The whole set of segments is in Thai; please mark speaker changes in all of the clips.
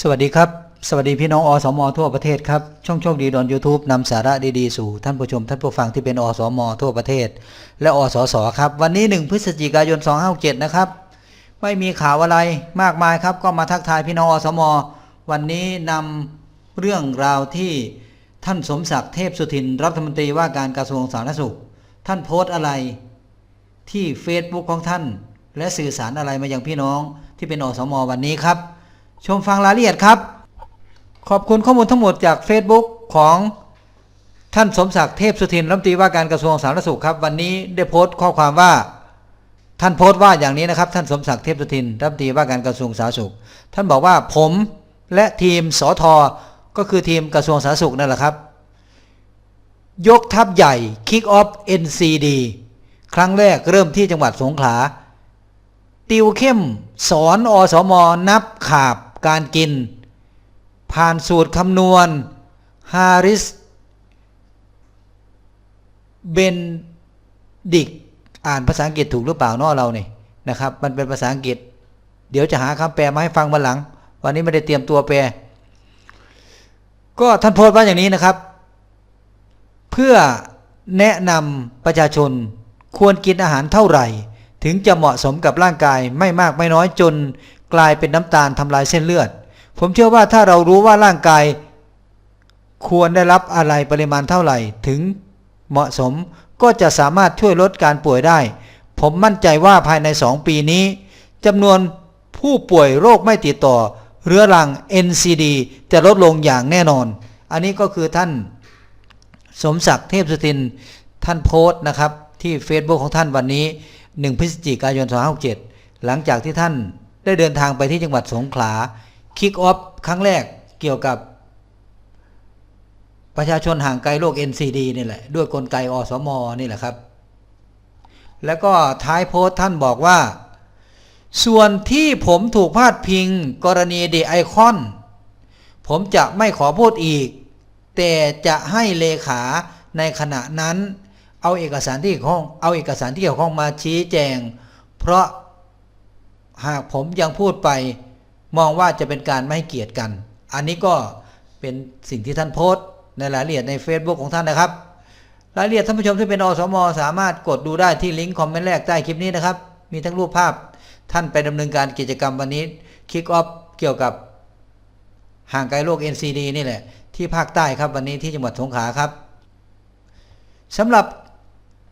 Speaker 1: สวัสดีครับ สวัสดีพี่น้องอสม ทั่วประเทศครับ ช่องโชคดีดอน YouTube นำสาระดีๆสู่ท่านผู้ชม ท่านผู้ฟังที่เป็นอสม ทั่วประเทศ และอสสครับ วันนี้ 1 พฤศจิกายน 257 นะครับ ไม่มีข่าวอะไรมากมายครับ ก็มาทักทายพี่น้องอสม วันนี้นำเรื่องราวที่ท่านสมศักดิ์เทพสุทินรัฐมนตรีว่าการกระทรวงสาธารณสุข ท่านโพสต์อะไร ที่ Facebook ของท่าน และสื่อสารอะไรมายังพี่น้องที่เป็นอสม วันนี้ครับ ชมฟังรายละเอียดครับ ขอบคุณข้อมูลทั้งหมดจาก Facebook ของท่านสมศักดิ์เทพสุทินรัฐมนตรีว่าการกระทรวงสาธารณสุขครับ วันนี้ได้โพสต์ข้อความว่าท่านโพสต์ว่าอย่างนี้นะครับ ท่านสมศักดิ์เทพสุทินรัฐมนตรีว่าการกระทรวงสาธารณสุข ท่านบอกว่าผมและทีมสอทอก็คือทีมกระทรวงสาธารณสุขนั่นแหละครับ ยกทัพใหญ่ Kick Off NCD ครั้งแรกเริ่มที่จังหวัดสงขลา ติวเข้มสอนอสมนับขาบ การกิน ผ่านสูตรคำนวณฮาริสเบนดิกอ่านภาษาอังกฤษถูกหรือเปล่านอเราเนี่ยนะครับ มันเป็นภาษาอังกฤษ เดี๋ยวจะหาคำแปลมาให้ฟังวันหลัง วันนี้ไม่ได้เตรียมตัวแปล ก็ท่านโพสต์ว่าอย่างนี้นะครับ เพื่อแนะนำประชาชนควรกินอาหารเท่าไหร่ ถึงจะเหมาะสมกับร่างกายไม่มากไม่น้อยจน กลายเป็นน้ำตาลทำลายเส้นเลือด ผมเชื่อว่าถ้าเรารู้ว่าร่างกาย ควรได้รับอะไรปริมาณเท่าไหร่ ถึงเหมาะสมก็จะสามารถช่วยลดการป่วยได้ ผมมั่นใจว่าภายใน 2 ปีนี้จำนวนผู้ป่วยโรคไม่ติดต่อ เรื้อรัง NCD จะลดลงอย่างแน่นอน อันนี้ก็คือท่าน สมศักดิ์เทพสุทิน ท่านโพสต์นะครับ ที่ Facebook ของท่านวันนี้ 1 พฤศจิกายน 2567 หลังจากที่ท่าน ได้เดินทางไปที่จังหวัดสงขลาคิกออฟครั้งแรกเกี่ยวกับ ประชาชนห่างไกลโรค NCD นี่แหละ ด้วยกลไกอสมนี่แหละครับ แล้วก็ท้ายโพสต์ท่านบอกว่า ส่วนที่ผมถูกพาดพิงกรณีเดไอคอน ผมจะไม่ขอพูดอีก แต่จะให้เลขาในขณะนั้น เอาเอกสารที่เกี่ยวข้องเอาเอกสารที่เกี่ยวข้องมาชี้แจง เพราะ หากผมยังพูดไป มองว่าจะเป็นการไม่ให้เกียรติกัน อันนี้ก็เป็นสิ่งที่ท่านโพสต์ในรายละเอียดใน Facebook ของท่านนะครับ รายละเอียดท่านผู้ชมที่เป็นอสม สามารถกดดูได้ที่ลิงก์คอมเมนต์แรกใต้คลิปนี้นะครับ มีทั้งรูปภาพท่านไปดำเนินการกิจกรรมวันนี้คิกออฟเกี่ยวกับห่างไกลโรค NCD นี่แหละ ที่ภาคใต้ครับวันนี้ที่จังหวัดสงขลาครับสำหรับ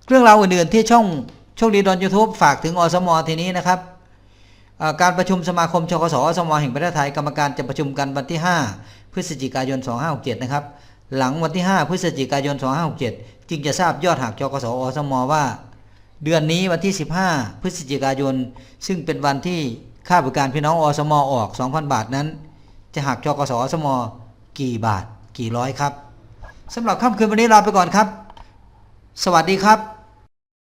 Speaker 1: เรื่องราวอื่นๆที่ช่องโชคดีดอนยูทูบฝากถึงอสมทีนี้นะครับ การประชุมสมาคมชกสอสมแห่งประเทศไทยกรรมการจะประชุมกันวันที่ 5 พฤศจิกายน 2567 นะครับ หลังวันที่ 5 พฤศจิกายน 2567 จึงจะทราบยอดหักจกสอสมว่า เดือนนี้วันที่ 15 พฤศจิกายน ซึ่งเป็นวันที่ค่าบริการพี่น้องอสมออก 2,000 บาทนั้น จะหักจกสอสมกี่บาทกี่ร้อยครับสำหรับค่ำคืนวันนี้ลาไปก่อนครับ สวัสดีครับ